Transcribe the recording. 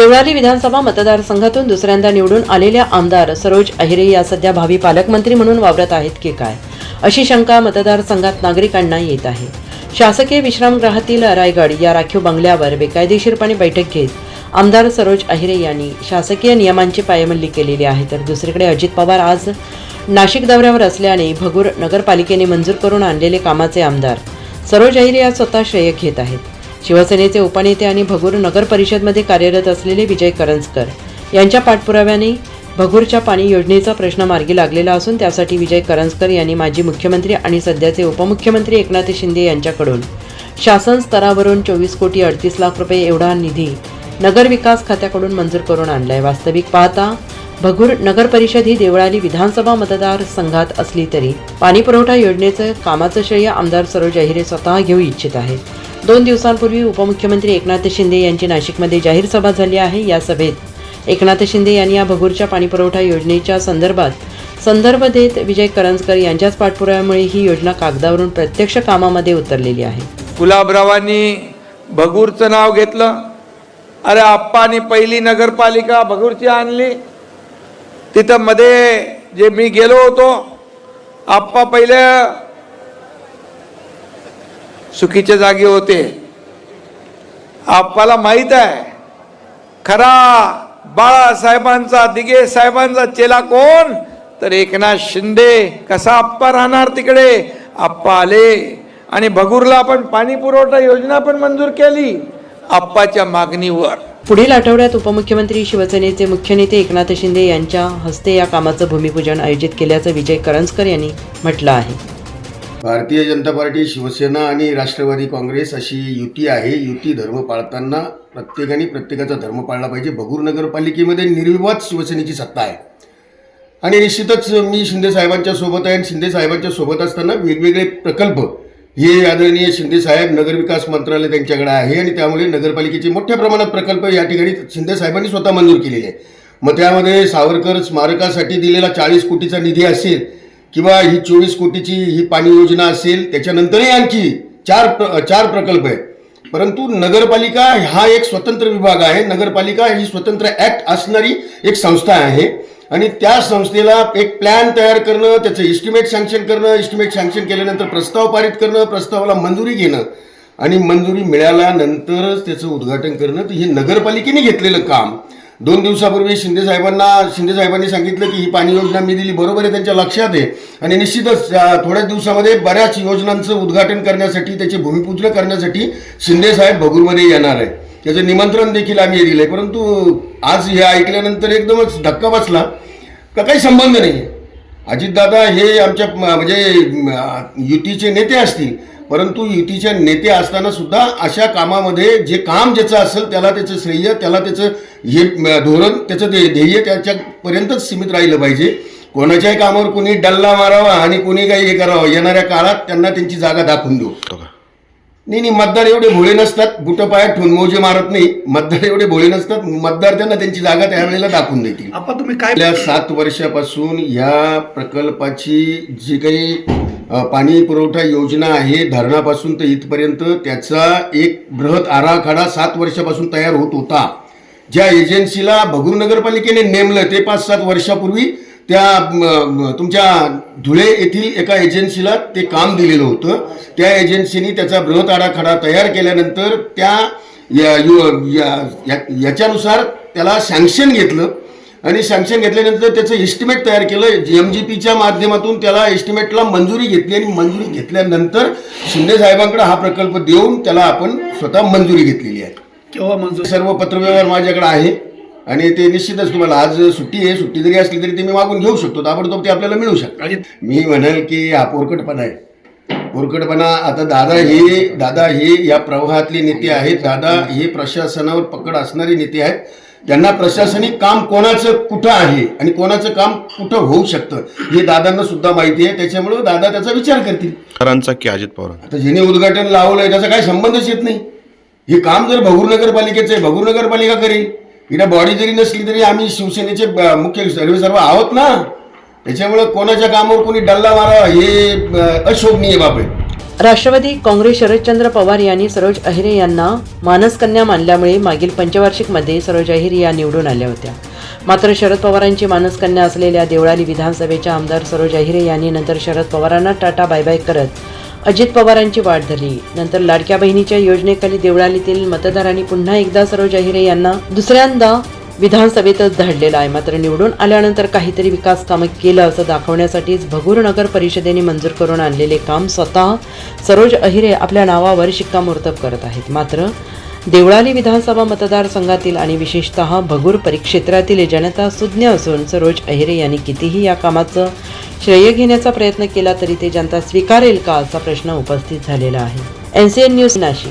देवळाली विधानसभा मतदारसंघातून दुसऱ्यांदा निवडून आलेल्या आमदार सरोज अहिरे या सध्या भावी पालकमंत्री म्हणून वावरत आहेत की काय? अशी शंका मतदारसंघात नागरिकांना येत आहे. शासकीय विश्रामगृहातील रायगड या राखीव बंगल्यावर बेकायदेशीरपणे बैठक घेत आमदार सरोज अहिरे यांनी शासकीय नियमांची पायमल्ली केलेली आहे. तर दुसरीकडे अजित पवार आज नाशिक दौऱ्यावर असल्याने भगूर नगरपालिकेने मंजूर करून आणलेले कामाचे आमदार सरोज अहिरे या स्वतः श्रेय घेत आहेत. शिवसेनेचे उपनेते आणि भगूर नगर परिषदमध्ये कार्यरत असलेले विजय करंजकर यांच्या पाठपुराव्याने भगूरच्या पाणी योजनेचा प्रश्न मार्गी लागलेला असून त्यासाठी विजय करंजकर यांनी माजी मुख्यमंत्री आणि सध्याचे उपमुख्यमंत्री एकनाथ शिंदे यांच्याकडून शासन स्तरावरून चोवीस कोटी अडतीस लाख रुपये एवढा निधी नगर विकास खात्याकडून मंजूर करून आणलाय. वास्तविक पाहता भगूर नगर परिषद ही देवळाली विधानसभा मतदारसंघात असली तरी पाणीपुरवठा योजनेचं कामाचं श्रेय आमदार सरोज अहिरे स्वतः घेऊ इच्छित आहेत. दोन दिवसांपूर्वी उपमुख्यमंत्री एकनाथ शिंदे यांची नाशिकमध्ये जाहीर सभा झाली आहे. या सभेत एकनाथ शिंदे यांनी या भगूरच्या पाणीपुरवठा योजनेच्या संदर्भात संदर्भ देत विजय करंजकर यांच्याच पाठपुराव्यामुळे ही योजना कागदावरून प्रत्यक्ष कामामध्ये उतरलेली आहे. गुलाबरावांनी भगूरचं नाव घेतलं. अरे आप्पानी पहिली नगरपालिका भगूरची आणली. तिथं मध्ये जे मी गेलो होतो आप्पा पहिल्या चुकीच्या जागी होते. आप्पाला माहीत आहे खरा बाळासाहेबांचा दिगे साहेबांचा चेला कोण? तर एकनाथ शिंदे. कसा आप्पा राहणार तिकडे? आप्पा आले. आणि भगूरला आपण पाणी पुरवठा योजना पण मंजूर केली आप्पाच्या मागणीवर. पुढील आठवड्यात उपमुख्यमंत्री शिवसेनेचे मुख्य नेते एकनाथ शिंदे यांच्या हस्ते या कामाचं भूमिपूजन आयोजित केल्याचं विजय करंजकर यांनी म्हटलं आहे. भारतीय जनता पार्टी शिवसेना आणि राष्ट्रवादी काँग्रेस अशी युती आहे. युती धर्म पाळताना प्रत्येकाने प्रत्येकाचा धर्म पाळला पाहिजे. भगूर नगरपालिकेमध्ये निर्विवाद शिवसेनेची सत्ता आहे. आणि निश्चितच मी शिंदे साहेबांच्या सोबत आहे आणि शिंदे साहेबांच्या सोबत असताना वेगवेगळे प्रकल्प हे आदरणीय शिंदे साहेब नगरविकास मंत्रालय त्यांच्याकडे आहे आणि त्यामुळे नगरपालिकेचे मोठ्या प्रमाणात प्रकल्प या ठिकाणी शिंदे साहेबांनी स्वतः मंजूर केलेले आहे मग त्यामध्ये सावरकर स्मारकासाठी दिलेला चाळीस कोटीचा निधी असेल किंवा ही चोवीस कोटीची ही पाणी योजना असेल त्याच्यानंतरही आणखी चार प्र चार प्रकल्प आहेत. परंतु नगरपालिका हा एक स्वतंत्र विभाग आहे. नगरपालिका ही स्वतंत्र ऍक्ट असणारी एक संस्था आहे. आणि त्या संस्थेला एक प्लॅन तयार करणं त्याचं इस्टिमेट सँक्शन करणं इस्टिमेट सँक्शन केल्यानंतर प्रस्ताव पारित करणं प्रस्तावाला मंजुरी घेणं आणि मंजुरी मिळाल्यानंतरच त्याचं उद्घाटन करणं तर हे नगरपालिकेने घेतलेलं काम. दोन दिवसापूर्वी शिंदे साहेबांना शिंदे साहेबांनी सांगितलं की ही पाणी योजना मी दिली. बरोबर आहे त्यांच्या लक्षात आहे. आणि निश्चितच थोड्याच दिवसामध्ये बऱ्याच योजनांचं उद्घाटन करण्यासाठी त्याचे भूमिपूजन करण्यासाठी शिंदे साहेब भगूरमध्ये येणार आहे त्याचं निमंत्रण देखील आम्ही दिलं आहे परंतु आज हे ऐकल्यानंतर एकदमच धक्का बसला. का काही संबंध नाही अजितदादा हे आमच्या म्हणजे युतीचे नेते असतील परंतु युतीचे नेते असताना सुद्धा अशा कामामध्ये जे काम ज्याचं असेल त्याला त्याचं श्रेय त्याला त्याचं हे धोरण त्याचं ते ध्येय त्याच्यापर्यंतच सीमित राहिलं पाहिजे. कोणाच्याही कामावर कोणी डल्ला मारावा आणि कोणी काही हे करावं येणाऱ्या काळात त्यांना त्यांची जागा दाखवून देऊ. नाही नाही मतदार एवढे भोळे नसतात बुट पायात ठेवून मोजे मारत नाही. मतदार एवढे भोळे नसतात मतदार त्यांना त्यांची जागा त्यावेळेला दाखवून देतील. आपण तुम्ही काय गेल्या सात वर्षापासून या प्रकल्पाची जी काही पाणी पुरवठा योजना आहे. धरणापासून तर इथपर्यंत त्याचा एक बृहत आराखडा सात वर्षापासून तयार होत होता. ज्या एजन्सीला भगूर नगरपालिकेने नेमलं ते पाच सात वर्षापूर्वी त्या तुमच्या धुळे येथील एका एजन्सीला ते काम दिलेलं होतं. त्या एजन्सीनी त्याचा बृहत आराखडा तयार केल्यानंतर त्या या- यु- या- या- याच्यानुसार त्याला सँक्शन घेतलं. आणि सँक्शन घेतल्यानंतर त्याचं एस्टिमेट तयार केलं एम जी पीच्या माध्यमातून त्याला एस्टिमेटला मंजुरी घेतली आणि मंजुरी घेतल्यानंतर शिंदे साहेबांकडे हा प्रकल्प देऊन त्याला आपण स्वतः मंजुरी घेतलेली आहे. केव्हा मंजूर? सर्व पत्रव्यवहार माझ्याकडे आहे आणि ते निश्चितच तुम्हाला आज सुट्टी आहे. सुट्टी जरी असली तरी ते मी मागून घेऊ शकतो. ताबडतोब ते आपल्याला मिळू शकतं. अजित मी म्हणाल की हा पोरकटपणा आहे. पोरकटपणा आता दादा हे दादा हे या प्रवाहातले नेते आहेत. दादा हे प्रशासनावर पकड असणारे नेते आहेत. त्यांना प्रशासनिक काम कोणाचं कुठं आहे आणि कोणाचं काम कुठं होऊ शकतं हे दादांना सुद्धा माहिती आहे. त्याच्यामुळं दादा त्याचा विचार करतील. करांचा की अजित पवार आता ज्याने उद्घाटन लावलंय त्याचा काही संबंधच येत नाही. हे काम जर भगूर नगरपालिकेचं आहे भगूर नगरपालिका करेल. इकडे बॉडी जरी नसली तरी आम्ही शिवसेनेचे ब- मुख्य सर्व सर्व आहोत ना. त्याच्यामुळे कोणाच्या कामावर कोणी डल्ला मारावा हे अ, अशोभनीय बाब आहे. राष्ट्रवादी काँग्रेस शरदचंद्र पवार यांनी सरोज अहिरे यांना मानसकन्या मानल्यामुळे मागील पंचवार्षिकमध्ये सरोज अहिरे या निवडून आल्या होत्या. मात्र शरद पवारांची मानसकन्या असलेल्या देवळाली विधानसभेच्या आमदार सरोज अहिरे यांनी नंतर शरद पवारांना टाटा बाय बाय करत अजित पवारांची वाट धरली. नंतर लाडक्या बहिणीच्या योजनेखाली देवळालीतील मतदारांनी पुन्हा एकदा सरोज अहिरे यांना दुसऱ्यांदा विधानसभेतच धाडलेला आहे. मात्र निवडून आल्यानंतर काहीतरी विकास कामं केलं असं दाखवण्यासाठीच भगूर नगर परिषदेने मंजूर करून आणलेले काम स्वतः सरोज अहिरे आपल्या नावावर शिक्कामोर्तब करत आहेत. मात्र देवळाली विधानसभा मतदारसंघातील आणि विशेषतः भगूर परिक्षेत्रातील जनता सुज्ञ असून सरोज अहिरे यांनी कितीही या कामाचं श्रेय घेण्याचा प्रयत्न केला तरी ते जनता स्वीकारेल का असा प्रश्न उपस्थित झालेला आहे. N C N news Nashik.